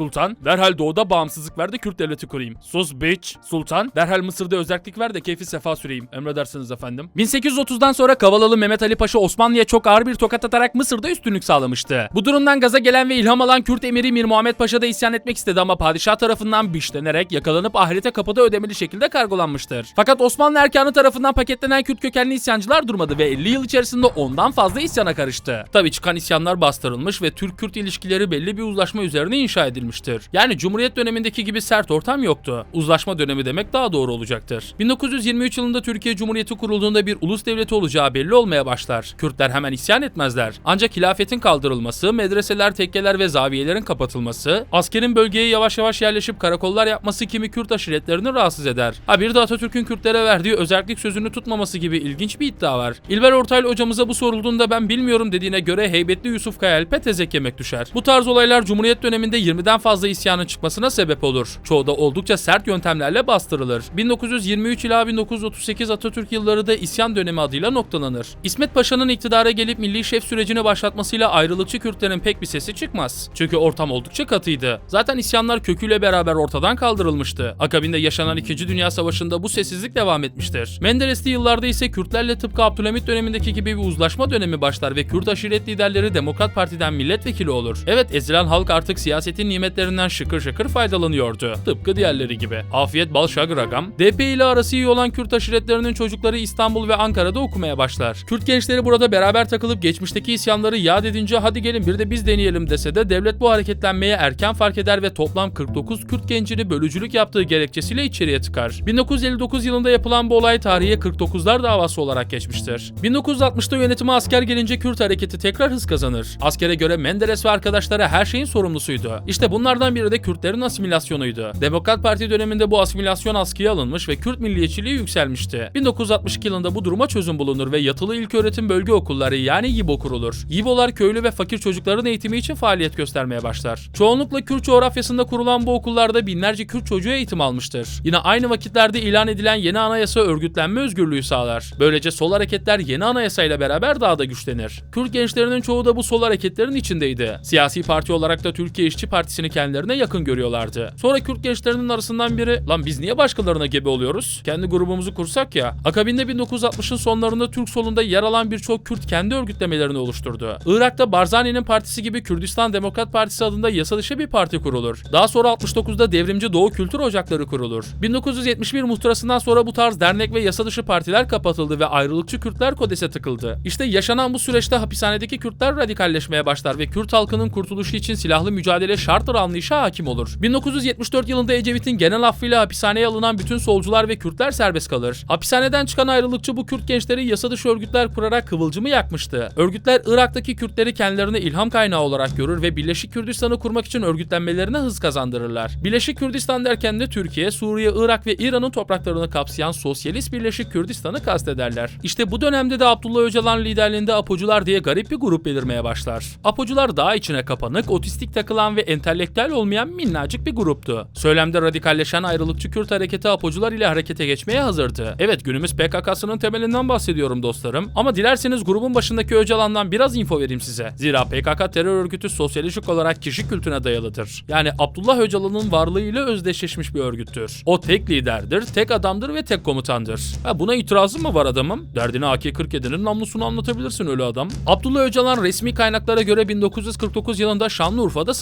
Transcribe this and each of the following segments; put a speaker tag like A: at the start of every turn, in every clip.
A: Sultan, derhal doğuda bağımsızlık ver de Kürt devleti kurayım. Sus bitch. Sultan, derhal Mısır'da özellik ver de keyfi sefa süreyim. Emredersiniz efendim. 1830'dan sonra Kavalalı Mehmet Ali Paşa Osmanlı'ya çok ağır bir tokat atarak Mısır'da üstünlük sağlamıştı. Bu durumdan gaza gelen ve ilham alan Kürt emiri Mir Muhammed Paşa da isyan etmek istedi ama padişah tarafından bişlenerek yakalanıp ahirete kapıda ödemeli şekilde kargolanmıştır. Fakat Osmanlı erkanı tarafından paketlenen Kürt kökenli isyancılar durmadı ve 50 yıl içerisinde ondan fazla isyana karıştı. Tabii çıkan isyanlar bastırılmış ve Türk-Kürt ilişkileri belli bir uzlaşma üzerine inşa edilmiştir. Yani Cumhuriyet dönemindeki gibi sert ortam yoktu. Uzlaşma dönemi demek daha doğru olacaktır. 1923 yılında Türkiye Cumhuriyeti kurulduğunda bir ulus devleti olacağı belli olmaya başlar. Kürtler hemen isyan etmezler. Ancak hilafetin kaldırılması, medreseler, tekkeler ve zaviyelerin kapatılması, askerin bölgeye yavaş yavaş yerleşip karakollar yapması kimi Kürt aşiretlerini rahatsız eder. Ha bir de Atatürk'ün Kürtlere verdiği özellik sözünü tutmaması gibi ilginç bir iddia var. İlber Ortaylı hocamıza bu sorulduğunda ben bilmiyorum dediğine göre heybetli Yusuf Kayalp'e tezek yemek düşer. Bu tarz olaylar Cumhuriyet döneminde 20'den fazla isyanın çıkmasına sebep olur. Çoğu da oldukça sert yöntemlerle bastırılır. 1923 ila 1938 Atatürk yılları da isyan dönemi adıyla noktalanır. İsmet Paşa'nın iktidara gelip milli şef sürecini başlatmasıyla ayrılıkçı Kürtlerin pek bir sesi çıkmaz. Çünkü ortam oldukça katıydı. Zaten isyanlar köküyle beraber ortadan kaldırılmıştı. Akabinde yaşanan 2. Dünya Savaşı'nda bu sessizlik devam etmiştir. Menderesli yıllarda ise Kürtlerle tıpkı Abdülhamit dönemindeki gibi bir uzlaşma dönemi başlar ve Kürt aşiret liderleri Demokrat Parti'den milletvekili olur. Evet ezilen halk artık siyasetin nimetlerinden şıkır şıkır faydalanıyordu. Tıpkı diğerleri gibi. Afiyet bal şagragam. DP ile arası iyi olan Kürt aşiretlerinin çocukları İstanbul ve Ankara'da okumaya başlar. Kürt gençleri burada beraber takılıp geçmişteki isyanları yad edince hadi gelin bir de biz deneyelim dese de devlet bu hareketlenmeye erken fark eder ve toplam 49 Kürt gencini bölücülük yaptığı gerekçesiyle içeriye tıkar. 1959 yılında yapılan bu olay tarihe 49'lar davası olarak geçmiştir. 1960'da yönetime asker gelince Kürt hareketi tekrar hız kazanır. Askere göre Menderes ve arkadaşları her şeyin sorumlusuydu. İşte bunlardan biri de Kürtlerin asimilasyonuydu. Demokrat Parti döneminde bu asimilasyon askıya alınmış ve Kürt milliyetçiliği yükselmişti. 1962 yılında bu duruma çözüm bulunur ve yatılı ilköğretim bölge okulları yani YİBO kurulur. YİBO'lar köylü ve fakir çocukların eğitimi için faaliyet göstermeye başlar. Çoğunlukla Kürt coğrafyasında kurulan bu okullarda binlerce Kürt çocuğu eğitim almıştır. Yine aynı vakitlerde ilan edilen yeni anayasa örgütlenme özgürlüğü sağlar. Böylece sol hareketler yeni anayasayla beraber daha da güçlenir. Kürt gençlerinin çoğu da bu sol hareketlerin içindeydi. Siyasi parti olarak da Türkiye İşçi Partisi'ni kendilerine yakın görüyorlardı. Sonra Kürt gençlerinin arasından biri lan biz niye başkalarına gebe oluyoruz? Kendi grubumuzu kursak ya. Akabinde 1960'ın sonlarında Türk solunda yer alan birçok Kürt kendi örgütlemelerini oluşturdu. Irak'ta Barzani'nin partisi gibi Kürdistan Demokrat Partisi adında yasa dışı bir parti kurulur. Daha sonra 69'da Devrimci Doğu Kültür Ocakları kurulur. 1971 muhtırasından sonra bu tarz dernek ve yasa dışı partiler kapatıldı ve ayrılıkçı Kürtler kodese tıkıldı. İşte yaşanan bu süreçte hapishanedeki Kürtler radikalleşmeye başlar ve Kürt halkının kurtuluşu için silahlı mücadele şarttır anlayışa hakim olur. 1974 yılında Ecevit'in genel affıyla hapishaneye alınan bütün solcular ve Kürtler serbest kalır. Hapishaneden çıkan ayrılıkçı bu Kürt gençleri yasa dışı örgütler kurarak kıvılcımı yakmıştı. Örgütler Irak'taki Kürtleri kendilerine ilham kaynağı olarak görür ve Birleşik Kürdistan'ı kurmak için örgütlenmelerine hız kazandırırlar. Birleşik Kürdistan derken de Türkiye, Suriye, Irak ve İran'ın topraklarını kapsayan Sosyalist Birleşik Kürdistan'ı kastederler. İşte bu dönemde de Abdullah Öcalan liderliğinde Apocular diye garip bir grup belirmeye başlar. Apocular daha içine kapanık, otistik takılan ve entelektüel olmayan minnacık bir gruptu. Söylemde radikalleşen ayrılıkçı Kürt hareketi Apocular ile harekete geçmeye hazırdı. Evet günümüz PKK'sının temelinden bahsediyorum dostlarım. Ama dilerseniz grubun başındaki Öcalan'dan biraz info vereyim size. Zira PKK terör örgütü sosyolojik olarak kişi kültüne dayalıdır. Yani Abdullah Öcalan'ın varlığıyla özdeşleşmiş bir örgüttür. O tek liderdir, tek adamdır ve tek komutandır. Ha, buna itirazın mı var adamım? Derdini AK-47'nin namlusunu anlatabilirsin öyle adam. Abdullah Öcalan resmi kaynaklara göre 1949 yılında Şanlıurfa'da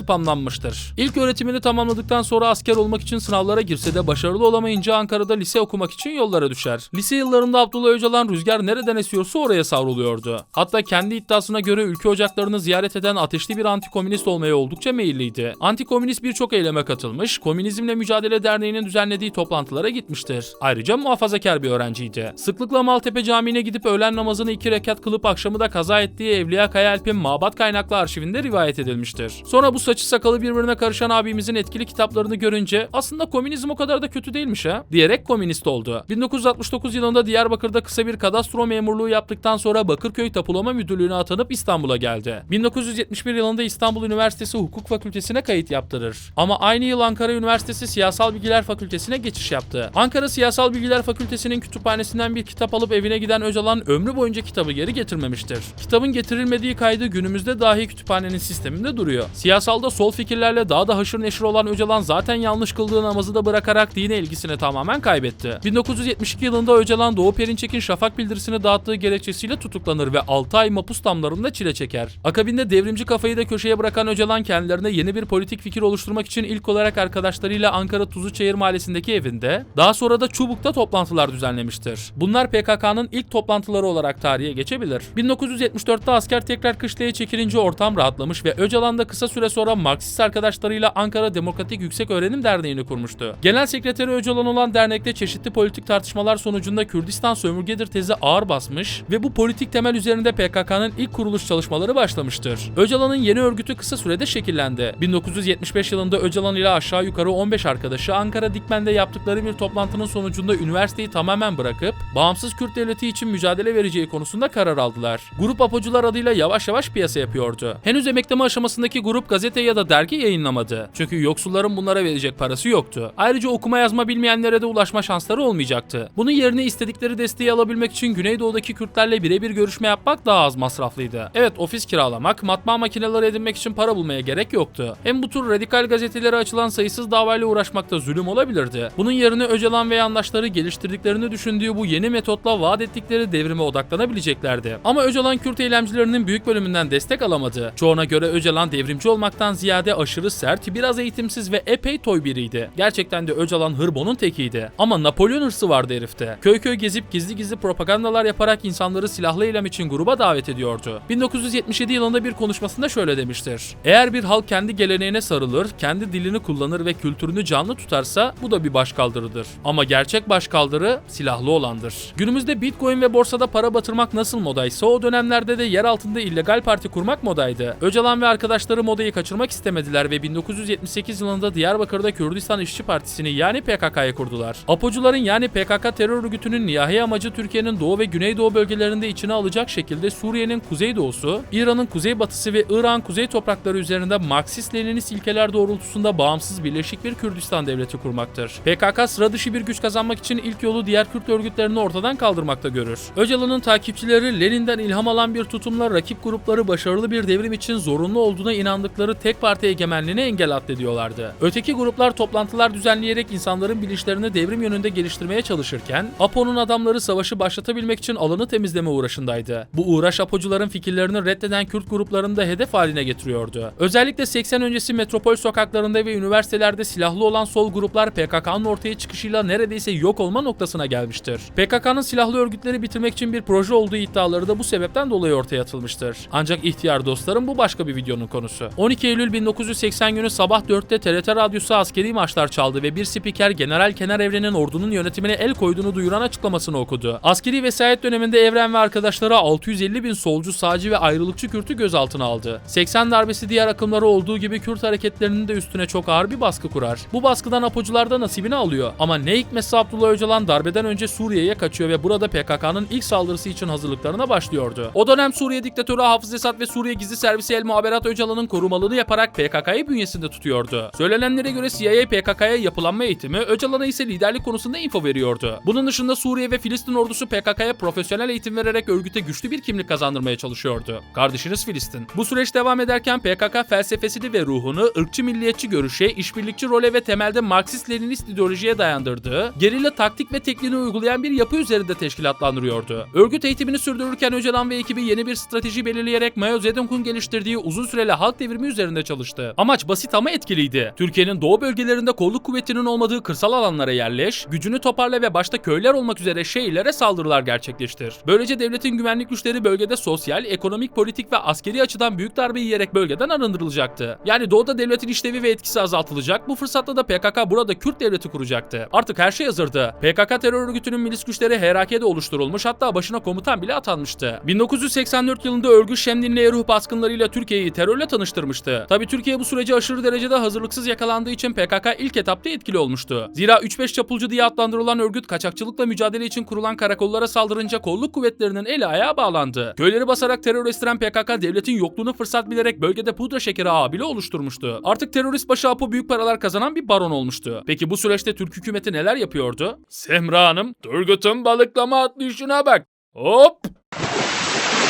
A: spamlanmıştır. İlk öğretimini tamamladıktan sonra asker olmak için sınavlara girse de başarılı olamayınca Ankara'da lise okumak için yollara düşer. Lise yıllarında Abdullah Öcalan rüzgar nereden esiyorsa oraya savruluyordu. Hatta kendi iddiasına göre ülke ocaklarını ziyaret eden ateşli bir antikomünist olmaya oldukça meyilliydi. Antikomünist birçok eyleme katılmış, Komünizmle Mücadele Derneği'nin düzenlediği toplantılara gitmiştir. Ayrıca muhafazakar bir öğrenciydi. Sıklıkla Maltepe Camii'ne gidip öğlen namazını iki rekat kılıp akşamı da kaza ettiği Evliya Kaya Alp'in Mabat kaynaklı arşivinde rivayet edilmiştir. Sonra bu saçı sakalı birbirine karışan abimizin etkili kitaplarını görünce aslında komünizm o kadar da kötü değilmiş ha diyerek komünist oldu. 1969 yılında Diyarbakır'da kısa bir kadastro memurluğu yaptıktan sonra Bakırköy Tapulama Müdürlüğü'ne atanıp İstanbul'a geldi. 1971 yılında İstanbul Üniversitesi Hukuk Fakültesine kayıt yaptırır. Ama aynı yıl Ankara Üniversitesi Siyasal Bilgiler Fakültesine geçiş yaptı. Ankara Siyasal Bilgiler Fakültesinin kütüphanesinden bir kitap alıp evine giden Öcalan ömrü boyunca kitabı geri getirmemiştir. Kitabın getirilmediği kaydı günümüzde dahi kütüphanenin sisteminde duruyor. Siyasalda sol fikirler hareketlerle daha da haşır neşir olan Öcalan zaten yanlış kıldığı namazı da bırakarak dine ilgisini tamamen kaybetti. 1972 yılında Öcalan Doğu Perinçek'in şafak bildirisini dağıttığı gerekçesiyle tutuklanır ve 6 ay mapus damlarında çile çeker. Akabinde devrimci kafayı da köşeye bırakan Öcalan kendilerine yeni bir politik fikir oluşturmak için ilk olarak arkadaşlarıyla Ankara Tuzluçayır mahallesindeki evinde, daha sonra da Çubuk'ta toplantılar düzenlemiştir. Bunlar PKK'nın ilk toplantıları olarak tarihe geçebilir. 1974'te asker tekrar kışlaya çekilince ortam rahatlamış ve Öcalan da kısa süre sonra Marksist arkadaşlarıyla Ankara Demokratik Yüksek Öğrenim Derneği'ni kurmuştu. Genel sekreteri Öcalan olan dernekte çeşitli politik tartışmalar sonucunda Kürdistan sömürgedir tezi ağır basmış ve bu politik temel üzerinde PKK'nın ilk kuruluş çalışmaları başlamıştır. Öcalan'ın yeni örgütü kısa sürede şekillendi. 1975 yılında Öcalan ile aşağı yukarı 15 arkadaşı Ankara Dikmen'de yaptıkları bir toplantının sonucunda üniversiteyi tamamen bırakıp bağımsız Kürt devleti için mücadele vereceği konusunda karar aldılar. Grup Apocular adıyla yavaş yavaş piyasa yapıyordu. Henüz emekleme aşamasındaki grup gazete ya da dergi yayınlamadı. Çünkü yoksulların bunlara verecek parası yoktu. Ayrıca okuma yazma bilmeyenlere de ulaşma şansları olmayacaktı. Bunun yerine istedikleri desteği alabilmek için Güneydoğu'daki Kürtlerle birebir görüşme yapmak daha az masraflıydı. Evet ofis kiralamak, matbaa makineleri edinmek için para bulmaya gerek yoktu. Hem bu tür radikal gazetelere açılan sayısız davayla uğraşmakta zulüm olabilirdi. Bunun yerine Öcalan ve yandaşları geliştirdiklerini düşündüğü bu yeni metotla vaat ettikleri devrime odaklanabileceklerdi. Ama Öcalan Kürt eylemcilerinin büyük bölümünden destek alamadı. Çoğuna göre Öcalan devrimci olmaktan ziyade aşırı sert, biraz eğitimsiz ve epey toy biriydi. Gerçekten de Öcalan hırbonun tekiydi. Ama Napolyon hırsı vardı herifte. Köy köy gezip gizli gizli propagandalar yaparak insanları silahlı eylem için gruba davet ediyordu. 1977 yılında bir konuşmasında şöyle demiştir. Eğer bir halk kendi geleneğine sarılır, kendi dilini kullanır ve kültürünü canlı tutarsa bu da bir başkaldırıdır. Ama gerçek başkaldırı silahlı olandır. Günümüzde Bitcoin ve borsada para batırmak nasıl modaysa o dönemlerde de yer altında illegal parti kurmak modaydı. Öcalan ve arkadaşları modayı kaçırmak istemediler ve 1978 yılında Diyarbakır'da Kürdistan İşçi Partisi'ni yani PKK'yı kurdular. Apocuların yani PKK terör örgütünün nihai amacı Türkiye'nin doğu ve güneydoğu bölgelerinde içine alacak şekilde Suriye'nin kuzeydoğusu, İran'ın kuzeybatısı ve Irak'ın kuzey toprakları üzerinde Marksist-Leninist ilkeler doğrultusunda bağımsız birleşik bir Kürdistan devleti kurmaktır. PKK sıra dışı bir güç kazanmak için ilk yolu diğer Kürt örgütlerini ortadan kaldırmakta görür. Öcalan'ın takipçileri Lenin'den ilham alan bir tutumla rakip grupları başarılı bir devrim için zorunlu olduğuna inandıkları tek parti egemenliğine engel addediyorlardı. Öteki gruplar toplantılar düzenleyerek insanların bilinçlerini devrim yönünde geliştirmeye çalışırken, Apo'nun adamları savaşı başlatabilmek için alanı temizleme uğraşındaydı. Bu uğraş Apocuların fikirlerini reddeden Kürt gruplarını da hedef haline getiriyordu. Özellikle 80 öncesi metropol sokaklarında ve üniversitelerde silahlı olan sol gruplar PKK'nın ortaya çıkışıyla neredeyse yok olma noktasına gelmiştir. PKK'nın silahlı örgütleri bitirmek için bir proje olduğu iddiaları da bu sebepten dolayı ortaya atılmıştır. Ancak ihtiyar dostlarım bu başka bir videonun konusu. 12 Eylül 1980 günü sabah 4'te TRT radyosu askeri maçlar çaldı ve bir spiker General Kenar Evren'in ordunun yönetimine el koyduğunu duyuran açıklamasını okudu. Askeri vesayet döneminde Evren ve arkadaşları 650 bin solcu, sağcı ve ayrılıkçı Kürt'ü gözaltına aldı. 80 darbesi diğer akımları olduğu gibi Kürt hareketlerinin de üstüne çok ağır bir baskı kurar. Bu baskıdan apocular da nasibini alıyor. Ama ne hikmetse Abdullah Öcalan darbeden önce Suriye'ye kaçıyor ve burada PKK'nın ilk saldırısı için hazırlıklarına başlıyordu. O dönem Suriye diktatörü Hafız Esad ve Suriye Gizli Servisi El Muhaberat Öcalan'ın korumalığını yaparak PKK'yı bünyesinde tutuyordu. Söylenenlere göre CIA PKK'ya yapılanma eğitimi, Öcalan'a ise liderlik konusunda info veriyordu. Bunun dışında Suriye ve Filistin ordusu PKK'ya profesyonel eğitim vererek örgüte güçlü bir kimlik kazandırmaya çalışıyordu. Kardeşiniz Filistin. Bu süreç devam ederken PKK felsefesini ve ruhunu ırkçı milliyetçi görüşe, işbirlikçi role ve temelde Marksist-Leninist ideolojiye dayandırdığı, gerilla taktik ve tekniğini uygulayan bir yapı üzerinde teşkilatlandırıyordu. Örgüt eğitimini sürdürürken Öcalan ve ekibi yeni bir strateji belirleyerek Mao Zedong'un geliştirdiği uzun süreli halk devrimi üzerinde çalıştı. Amaç basit ama etkiliydi. Türkiye'nin doğu bölgelerinde kolluk kuvvetinin olmadığı kırsal alanlara yerleş, gücünü toparla ve başta köyler olmak üzere şehirlere saldırılar gerçekleştir. Böylece devletin güvenlik güçleri bölgede sosyal, ekonomik, politik ve askeri açıdan büyük darbe yiyerek bölgeden arındırılacaktı. Yani doğuda devletin işlevi ve etkisi azaltılacak, bu fırsatla da PKK burada Kürt devleti kuracaktı. Artık her şey hazırdı. PKK terör örgütünün milis güçleri HRK'de oluşturulmuş hatta başına komutan bile atanmıştı. 1984 yılında örgüt Şemdin'le Eruh baskınlarıyla Türkiye'yi terörle tanıştırmıştı. Tabi Türkiye bu sürece aşırı derecede hazırlıksız yakalandığı için PKK ilk etapta etkili olmuştu. Zira 3-5 çapulcu diye adlandırılan örgüt kaçakçılıkla mücadele için kurulan karakollara saldırınca kolluk kuvvetlerinin eli ayağı bağlandı. Köyleri basarak terör estiren PKK devletin yokluğunu fırsat bilerek bölgede pudra şekeri ağı bile oluşturmuştu. Artık terörist başı Apo büyük paralar kazanan bir baron olmuştu. Peki bu süreçte Türk hükümeti neler yapıyordu? Semra Hanım, Turgut'un balıklama atlayışına bak. Hop!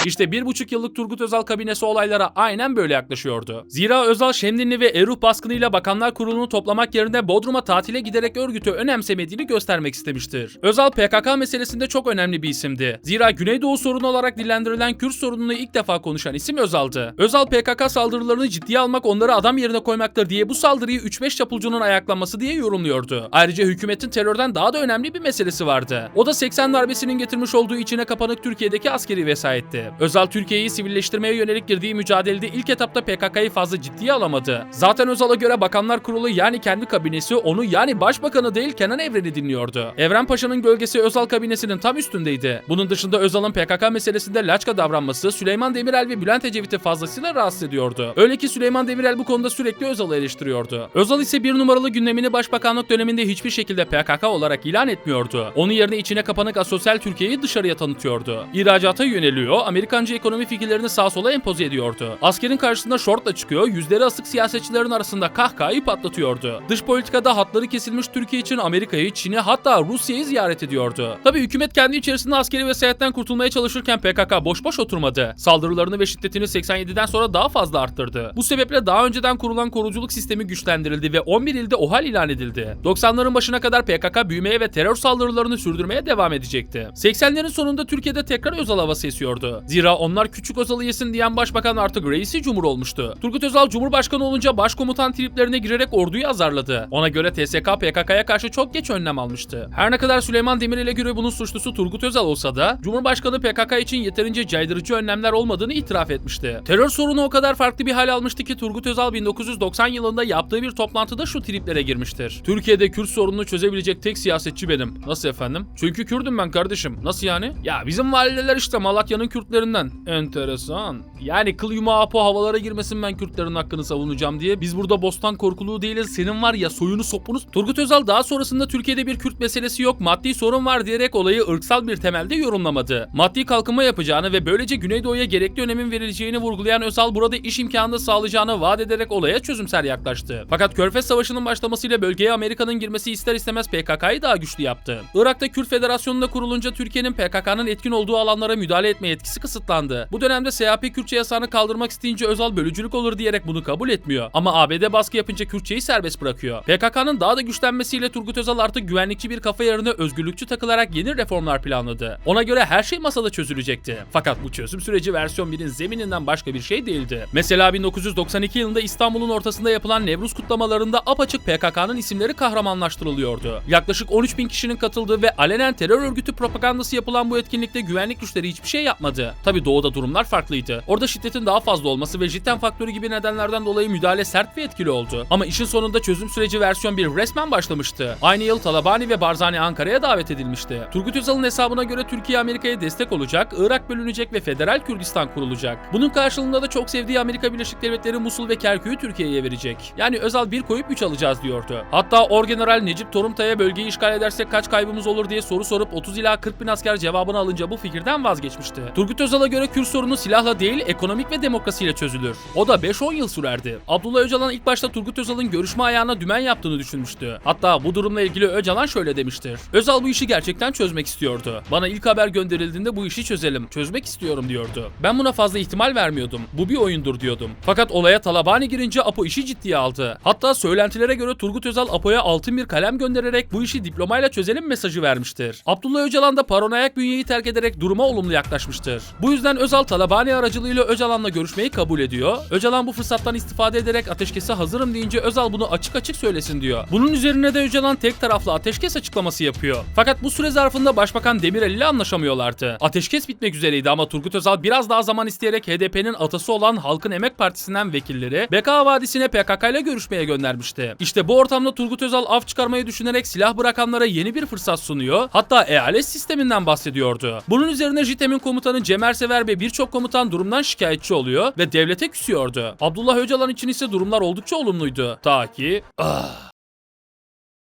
A: İşte bir buçuk yıllık Turgut Özal kabinesi olaylara aynen böyle yaklaşıyordu. Zira Özal Şemdinli ve Eruh baskınıyla Bakanlar Kurulu'nu toplamak yerine Bodrum'a tatile giderek örgütü önemsemediğini göstermek istemiştir. Özal PKK meselesinde çok önemli bir isimdi. Zira Güneydoğu sorunu olarak dillendirilen Kürt sorununu ilk defa konuşan isim Özal'dı. Özal PKK saldırılarını ciddiye almak onları adam yerine koymaktır diye bu saldırıyı 3-5 çapulcunun ayaklanması diye yorumluyordu. Ayrıca hükümetin terörden daha da önemli bir meselesi vardı. O da 80 darbesinin getirmiş olduğu içine kapanık Türkiye'deki askeri vesayetti. Özal Türkiye'yi sivilleştirmeye yönelik girdiği mücadelede ilk etapta PKK'yı fazla ciddiye alamadı. Zaten Özal'a göre Bakanlar Kurulu yani kendi kabinesi onu yani başbakanı değil Kenan Evren'i dinliyordu. Evren Paşa'nın gölgesi Özal kabinesinin tam üstündeydi. Bunun dışında Özal'ın PKK meselesinde laçka davranması Süleyman Demirel ve Bülent Ecevit'i fazlasıyla rahatsız ediyordu. Öyle ki Süleyman Demirel bu konuda sürekli Özal'ı eleştiriyordu. Özal ise bir numaralı gündemini başbakanlık döneminde hiçbir şekilde PKK olarak ilan etmiyordu. Onun yerine içine kapanık asosyal Türkiye'yi dışarıya tanıtıyordu. İhracata yöneliyor, Amerikancı ekonomi fikirlerini sağa sola empoze ediyordu. Askerin karşısında şortla çıkıyor, yüzleri asık siyasetçilerin arasında kahkahayı patlatıyordu. Dış politikada hatları kesilmiş Türkiye için Amerika'yı, Çin'i hatta Rusya'yı ziyaret ediyordu. Tabii hükümet kendi içerisinde askeri vesayetten kurtulmaya çalışırken PKK boş boş oturmadı. Saldırılarını ve şiddetini 87'den sonra daha fazla arttırdı. Bu sebeple daha önceden kurulan koruculuk sistemi güçlendirildi ve 11 ilde OHAL ilan edildi. 90'ların başına kadar PKK büyümeye ve terör saldırılarını sürdürmeye devam edecekti. 80'lerin sonunda Türkiye'de tekrar Özal havası esiyordu. Zira onlar küçük Özal'ı yesin diyen başbakan artık reisi cumhur olmuştu. Turgut Özal cumhurbaşkanı olunca başkomutan triplerine girerek orduyu azarladı. Ona göre TSK PKK'ya karşı çok geç önlem almıştı. Her ne kadar Süleyman Demirel'e göre bunun suçlusu Turgut Özal olsa da Cumhurbaşkanı PKK için yeterince caydırıcı önlemler olmadığını itiraf etmişti. Terör sorunu o kadar farklı bir hal almıştı ki Turgut Özal 1990 yılında yaptığı bir toplantıda şu triplere girmiştir. Türkiye'de Kürt sorununu çözebilecek tek siyasetçi benim. Nasıl efendim? Çünkü Kürdüm ben kardeşim. Nasıl yani? Ya bizim valideler işte Malatya'nın Kürtlerinden. Enteresan. Yani kıl yumağı apo havalara girmesin ben Kürtlerin hakkını savunacağım diye. Biz burada bostan korkuluğu değiliz. Senin var ya soyunu sopunuz. Turgut Özal daha sonrasında Türkiye'de bir Kürt meselesi yok, maddi sorun var diyerek olayı ırksal bir temelde yorumlamadı. Maddi kalkınma yapacağını ve böylece Güneydoğu'ya gerekli önemin verileceğini vurgulayan Özal burada iş imkanı sağlayacağını vaat ederek olaya çözümsel yaklaştı. Fakat Körfez Savaşı'nın başlamasıyla bölgeye Amerika'nın girmesi ister istemez PKK'yı daha güçlü yaptı. Irak'ta Kürt Federasyonu'nda kurulunca Türkiye'nin PKK'nın etkin olduğu alanlara müdahale etme yetkisi kısıtlandı. Bu dönemde CHP Kürtçe yasağını kaldırmak isteyince Özal bölücülük olur diyerek bunu kabul etmiyor. Ama ABD baskı yapınca Kürtçeyi serbest bırakıyor. PKK'nın daha da güçlenmesiyle Turgut Özal artık güvenlikçi bir kafa yerine özgürlükçü takılarak yeni reformlar planladı. Ona göre her şey masada çözülecekti. Fakat bu çözüm süreci versiyon 1'in zemininden başka bir şey değildi. Mesela 1992 yılında İstanbul'un ortasında yapılan Nevruz kutlamalarında apaçık PKK'nın isimleri kahramanlaştırılıyordu. Yaklaşık 13 bin kişinin katıldığı ve alenen terör örgütü propagandası yapılan bu etkinlikte güvenlik güçleri hiçbir şey yapmadı. Tabi doğuda durumlar farklıydı. Orada şiddetin daha fazla olması ve cidden faktörü gibi nedenlerden dolayı müdahale sert ve etkili oldu. Ama işin sonunda çözüm süreci versiyon 1 resmen başlamıştı. Aynı yıl Talabani ve Barzani Ankara'ya davet edilmişti. Turgut Özal'ın hesabına göre Türkiye Amerika'ya destek olacak, Irak bölünecek ve Federal Kürdistan kurulacak. Bunun karşılığında da çok sevdiği Amerika Birleşik Devletleri Musul ve Kerkük'ü Türkiye'ye verecek. Yani Özal bir koyup 3 alacağız diyordu. Hatta Orgeneral Necip Torumtay'a bölgeyi işgal edersek kaç kaybımız olur diye soru sorup 30 ila 40 bin asker cevabını alınca bu fikirden vazgeçmişti. Turgut Özal'a göre Kürt sorunu silahla değil ekonomik ve demokrasiyle çözülür. O da 5-10 yıl sürerdi. Abdullah Öcalan ilk başta Turgut Özal'ın görüşme ayağına dümen yaptığını düşünmüştü. Hatta bu durumla ilgili Öcalan şöyle demiştir. Özal bu işi gerçekten çözmek istiyordu. Bana ilk haber gönderildiğinde bu işi çözelim, çözmek istiyorum diyordu. Ben buna fazla ihtimal vermiyordum. Bu bir oyundur diyordum. Fakat olaya Talabani girince Apo işi ciddiye aldı. Hatta söylentilere göre Turgut Özal Apo'ya altın bir kalem göndererek bu işi diplomayla çözelim mesajı vermiştir. Abdullah Öcalan da paranoyak bünyeyi terk ederek duruma olumlu yaklaşmıştır. Bu yüzden Özal Talabani aracılığıyla Öcalan'la görüşmeyi kabul ediyor. Öcalan bu fırsattan istifade ederek ateşkese hazırım deyince Özal bunu açık açık söylesin diyor. Bunun üzerine de Öcalan tek taraflı ateşkes açıklaması yapıyor. Fakat bu süre zarfında Başbakan Demirel ile anlaşamıyorlardı. Ateşkes bitmek üzereydi ama Turgut Özal biraz daha zaman isteyerek HDP'nin atası olan Halkın Emek Partisi'nden vekilleri Beka Vadisi'ne PKK ile görüşmeye göndermişti. İşte bu ortamda Turgut Özal af çıkarmayı düşünerek silah bırakanlara yeni bir fırsat sunuyor. Hatta eyalet sisteminden bahsediyordu. Bunun üzerine JITEM'in komutanı Cemer Sever ve birçok komutan durumdan şikayetçi oluyor ve devlete küsüyordu. Abdullah Öcalan için ise durumlar oldukça olumluydu. Ta ki... Ah.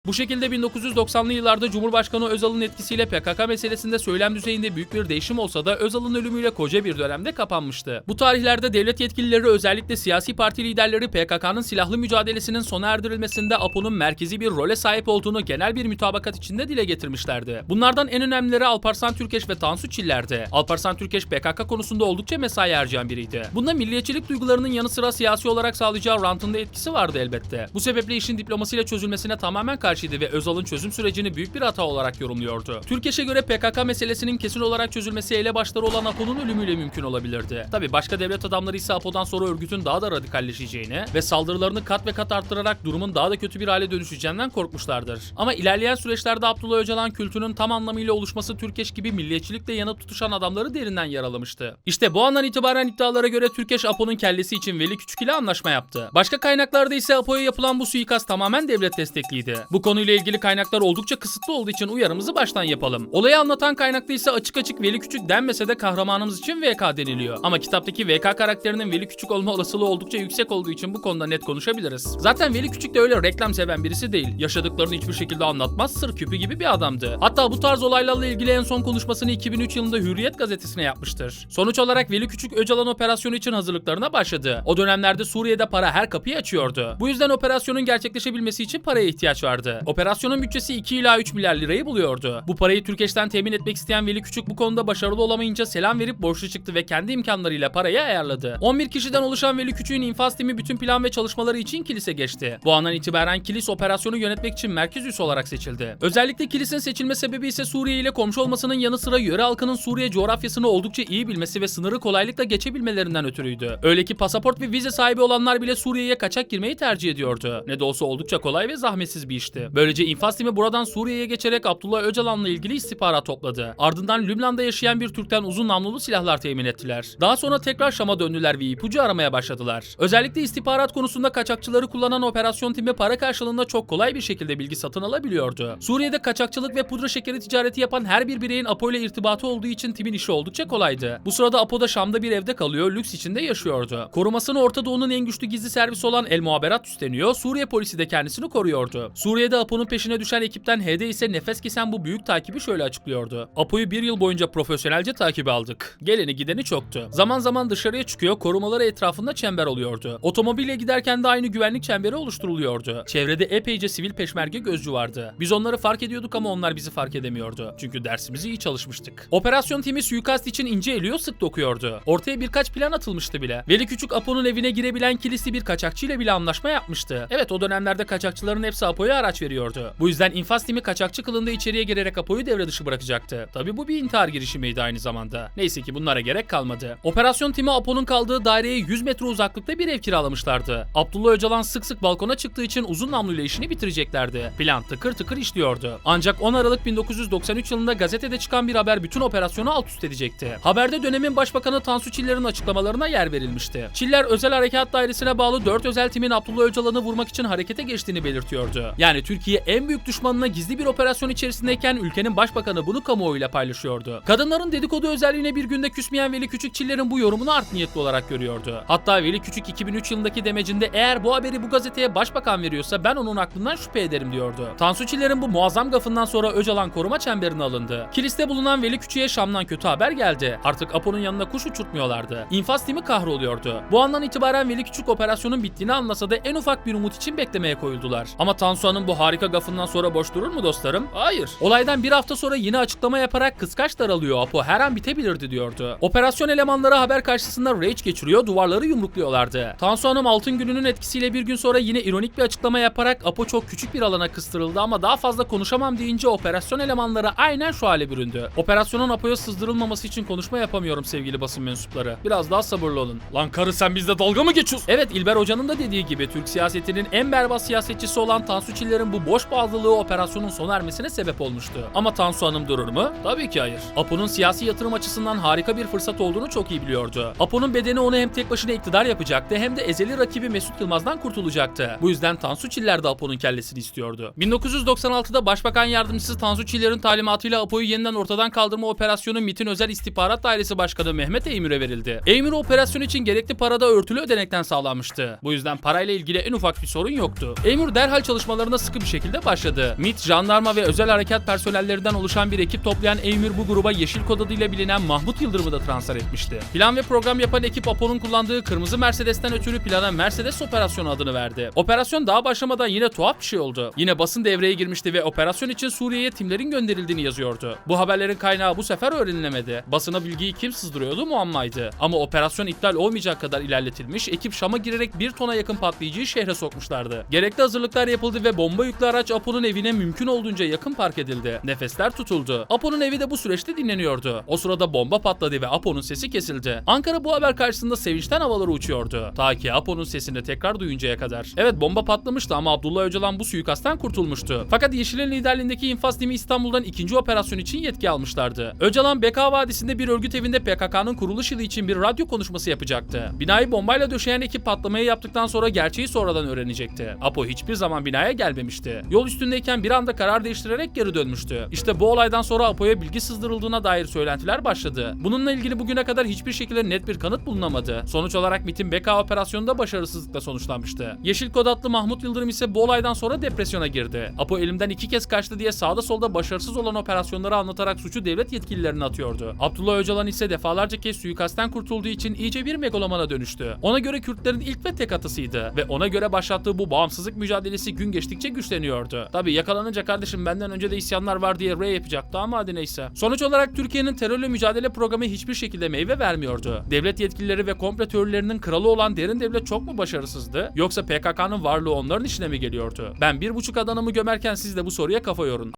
A: Bu şekilde 1990'lı yıllarda Cumhurbaşkanı Özal'ın etkisiyle PKK meselesinde söylem düzeyinde büyük bir değişim olsa da Özal'ın ölümüyle koca bir dönemde kapanmıştı. Bu tarihlerde devlet yetkilileri özellikle siyasi parti liderleri PKK'nın silahlı mücadelesinin sona erdirilmesinde APO'nun merkezi bir role sahip olduğunu genel bir mütabakat içinde dile getirmişlerdi. Bunlardan en önemlileri Alparslan Türkeş ve Tansu Çiller'di. Alparslan Türkeş PKK konusunda oldukça mesai harcayan biriydi. Bunda milliyetçilik duygularının yanı sıra siyasi olarak sağlayacağı rantın da etkisi vardı elbette. Bu sebeple işin diplomasıyla çözülmesine tamamen karşıydı ve Özal'ın çözüm sürecini büyük bir hata olarak yorumluyordu. Türkeş'e göre PKK meselesinin kesin olarak çözülmesi elebaşları olan APO'nun ölümüyle mümkün olabilirdi. Tabi başka devlet adamları ise APO'dan sonra örgütün daha da radikalleşeceğini ve saldırılarını kat ve kat arttırarak durumun daha da kötü bir hale dönüşeceğinden korkmuşlardır. Ama ilerleyen süreçlerde Abdullah Öcalan kültünün tam anlamıyla oluşması Türkeş gibi milliyetçilikle yana tutuşan adamları derinden yaralamıştı. İşte bu andan itibaren iddialara göre Türkeş Apo'nun kellesi için Veli Küçük ile anlaşma yaptı. Başka kaynaklarda ise Apo'ya yapılan bu suikast tamamen devlet destekliydi. Bu konuyla ilgili kaynaklar oldukça kısıtlı olduğu için uyarımızı baştan yapalım. Olayı anlatan kaynakta ise açık açık Veli Küçük denmese de kahramanımız için VK deniliyor. Ama kitaptaki VK karakterinin Veli Küçük olma olasılığı oldukça yüksek olduğu için bu konuda net konuşabiliriz. Zaten Veli Küçük de öyle reklam seven birisi değil. Yaşadıklarını hiçbir şekilde anlatmaz, sır küpü gibi bir adamdı. Hatta bu tarz olaylarla ilgili en son konuşmasını 2003 yılında Hürriyet gazetesine yapmıştır. Sonuç olarak Veli Küçük Öcalan operasyonu için hazırlıklarına başladı. O dönemlerde Suriye'de para her kapıyı açıyordu. Bu yüzden operasyonun gerçekleşebilmesi için paraya ihtiyaç vardı. Operasyonun bütçesi 2 ila 3 milyar lirayı buluyordu. Bu parayı Türkeş'ten temin etmek isteyen Veli Küçük bu konuda başarılı olamayınca selam verip borçlu çıktı ve kendi imkanlarıyla parayı ayarladı. 11 kişiden oluşan Veli Küçük'ün infaz timi bütün plan ve çalışmaları için kilise geçti. Bu andan itibaren kilis operasyonu yönetmek için merkez üs olarak seçildi. Özellikle kilisin seçilme sebebi ise Suriye ile komşu olmasının yanı sıra yöre halkının Suriye coğrafyasını oldukça iyi bilmesi ve sınırı kolaylıkla geçebilmelerinden ötürüydü. Öyle ki pasaport ve vize sahibi olanlar bile Suriye'ye kaçak girmeyi tercih ediyordu. Ne de olsa oldukça kolay ve zahmetsiz bir işti. Böylece infaz timi buradan Suriye'ye geçerek Abdullah Öcalan'la ilgili istihbarat topladı. Ardından Lübnan'da yaşayan bir Türk'ten uzun namlulu silahlar temin ettiler. Daha sonra tekrar Şam'a döndüler ve ipucu aramaya başladılar. Özellikle istihbarat konusunda kaçakçıları kullanan operasyon timi para karşılığında çok kolay bir şekilde bilgi satın alabiliyordu. Suriye'de kaçakçılık ve pudra şekeri ticareti yapan her bir bireyin Apo ile irtibatı olduğu için timin işi oldukça kolaydı. Bu sırada Apo da Şam'da bir evde kalıyor, lüks içinde yaşıyordu. Korumasını Orta Doğu'nun en güçlü gizli servisi olan El Muhaberat üstleniyor, Suriye polisi de kendisini koruyordu. Suriye'de Apo'nun peşine düşen ekipten HD ise nefes kesen bu büyük takibi şöyle açıklıyordu. Apo'yu bir yıl boyunca profesyonelce takibe aldık. Geleni gideni çoktu. Zaman zaman dışarıya çıkıyor, korumaları etrafında çember oluyordu. Otomobille giderken de aynı güvenlik çemberi oluşturuluyordu. Çevrede epeyce sivil peşmerge gözcü vardı. Biz onları fark ediyorduk ama onlar bizi fark edemiyordu. Çünkü dersimizi iyi çalışmıştık. Operasyon timi suikast için ince eliyor sık dokuyordu. Ortaya birkaç plan atılmıştı bile. Veli Küçük Apo'nun evine girebilen kilisli bir kaçakçıyla bile anlaşma yapmıştı. Evet o dönemlerde kaçakçıların hepsi Apo'ya araç veriyordu. Bu yüzden infaz timi kaçakçı kılığında içeriye girerek Apo'yu devre dışı bırakacaktı. Tabi bu bir intihar girişimiydi aynı zamanda. Neyse ki bunlara gerek kalmadı. Operasyon timi Apo'nun kaldığı daireye 100 metre uzaklıkta bir ev kiralamışlardı. Abdullah Öcalan sık sık balkona çıktığı için uzun namluyla işini bitireceklerdi. Plan tıkır tıkır işliyordu. Ancak 10 Aralık 1993 yılında gazetede çıkan bir haber bütün operasyonu alt üst edecekti. Haberde dönemin başbakanı Tansu Çiller'in açıklamalarına yer verilmişti. Çiller Özel Harekat Dairesi'ne bağlı 4 özel timin Abdullah Öcalan'ı vurmak için harekete geçtiğini belirtiyordu. Yani Türkiye en büyük düşmanına gizli bir operasyon içerisindeyken ülkenin başbakanı bunu kamuoyuyla paylaşıyordu. Kadınların dedikodu özelliğine bir günde küsmeyen Veli Küçük Çiller'in bu yorumunu art niyetli olarak görüyordu. Hatta Veli Küçük 2003 yılındaki demecinde eğer bu haberi bu gazeteye başbakan veriyorsa ben onun aklından şüphe ederim diyordu. Tansu Çiller'in bu muazzam gafından sonra Öcalan koruma çemberine alındı. Kiliste bulunan Veli Küçük'e Şam'dan kötü haber geldi. Artık Apo'nun yanına kuş uçurtmuyorlardı. İnfaz timi kahroluyordu. Bu andan itibaren Veli Küçük operasyonun bittiğini anlasa da en ufak bir umut için beklemeye koyuldular. Ama Tansu Hanım bu harika gafından sonra boş durur mu dostlarım? Hayır. Olaydan bir hafta sonra yine açıklama yaparak kıskaç daralıyor Apo her an bitebilirdi diyordu. Operasyon elemanları haber karşısında rage geçiriyor duvarları yumrukluyorlardı. Tansu Hanım altın gününün etkisiyle bir gün sonra yine ironik bir açıklama yaparak Apo çok küçük bir alana kıstırıldı ama daha fazla konuşamam deyince operasyon elemanları aynen şu hale büründü. Operasyonun Apo'ya sızdırılmaması için konuşma yapamıyorum sevgili basın mensupları. Biraz daha sabırlı olun. Lan karı sen bizde dalga mı geçiyorsun? Evet İlber Hoca'nın da dediği gibi Türk siyasetinin en berbat siyasetçisi olan Tansu Çiller'in bu boş bağlılığı operasyonun sona ermesine sebep olmuştu. Ama Tansu Hanım durur mu? Tabii ki hayır. Apo'nun siyasi yatırım açısından harika bir fırsat olduğunu çok iyi biliyordu. Apo'nun bedeni onu hem tek başına iktidar yapacaktı hem de ezeli rakibi Mesut Yılmaz'dan kurtulacaktı. Bu yüzden Tansu Çiller de Apo'nun kellesini istiyordu. 1996'da Başbakan Yardımcısı Tansu Çiller'in talimatıyla Apo'yu yeniden ortadan kaldırma operasyonu MIT'in Özel İstihbarat Dairesi Başkanı Mehmet Eymür'e verildi. Eymür operasyon için gerekli parada örtülü ödenekten sağlanmıştı. Bu yüzden parayla ilgili en ufak bir sorun yoktu. Eymür derhal çalışmalarına sıkı sıkı bir şekilde başladı. MIT, jandarma ve özel harekat personellerinden oluşan bir ekip toplayan Emir bu gruba yeşil kod adıyla bilinen Mahmut Yıldırım'ı da transfer etmişti. Plan ve program yapan ekip Apo'nun kullandığı kırmızı Mercedes'ten ötürü plana Mercedes Operasyonu adını verdi. Operasyon daha başlamadan yine tuhaf bir şey oldu. Yine basın devreye girmişti ve operasyon için Suriye'ye timlerin gönderildiğini yazıyordu. Bu haberlerin kaynağı bu sefer öğrenilemedi. Basına bilgiyi kim sızdırıyordu muammaydı. Ama operasyon iptal olmayacak kadar ilerletilmiş, ekip Şam'a girerek bir tona yakın patlayıcıyı şehre sokmuşlardı. Gerekli hazırlıklar yapıldı ve bomba yüklü araç Apo'nun evine mümkün olduğunca yakın park edildi. Nefesler tutuldu. Apo'nun evi de bu süreçte dinleniyordu. O sırada bomba patladı ve Apo'nun sesi kesildi. Ankara bu haber karşısında sevinçten havalara uçuyordu. Ta ki Apo'nun sesini tekrar duyuncaya kadar. Evet bomba patlamıştı ama Abdullah Öcalan bu suikastten kurtulmuştu. Fakat Yeşil'in liderliğindeki infaz timi İstanbul'dan ikinci operasyon için yetki almışlardı. Öcalan BK Vadisi'nde bir örgüt evinde PKK'nın kuruluş yılı için bir radyo konuşması yapacaktı. Binayı bombayla döşeyen ekip patlamayı yaptıktan sonra gerçeği sonradan öğrenecekti. Apo hiçbir zaman binaya gelmemişti. Yol üstündeyken bir anda karar değiştirerek geri dönmüştü. İşte bu olaydan sonra Apo'ya bilgi sızdırıldığına dair söylentiler başladı. Bununla ilgili bugüne kadar hiçbir şekilde net bir kanıt bulunamadı. Sonuç olarak MIT'in BK operasyonu da başarısızlıkla sonuçlanmıştı. Yeşil kod adlı Mahmut Yıldırım ise bu olaydan sonra depresyona girdi. Apo elimden iki kez kaçtı diye sağda solda başarısız olan operasyonları anlatarak suçu devlet yetkililerine atıyordu. Abdullah Öcalan ise defalarca kez suikastten kurtulduğu için iyice bir megalomana dönüştü. Ona göre Kürtlerin ilk ve tek atısıydı ve ona göre başlattığı bu bağımsızlık mücadelesi gün geçtikçe güçleniyordu. Tabi yakalanınca kardeşim benden önce de isyanlar var diye R yapacaktı ama hadi neyse. Sonuç olarak Türkiye'nin terörle mücadele programı hiçbir şekilde meyve vermiyordu. Devlet yetkilileri ve komplo teorilerinin kralı olan derin devlet çok mu başarısızdı? Yoksa PKK'nın varlığı onların işine mi geliyordu? Ben bir buçuk adanımı gömerken siz de bu soruya kafa yorun.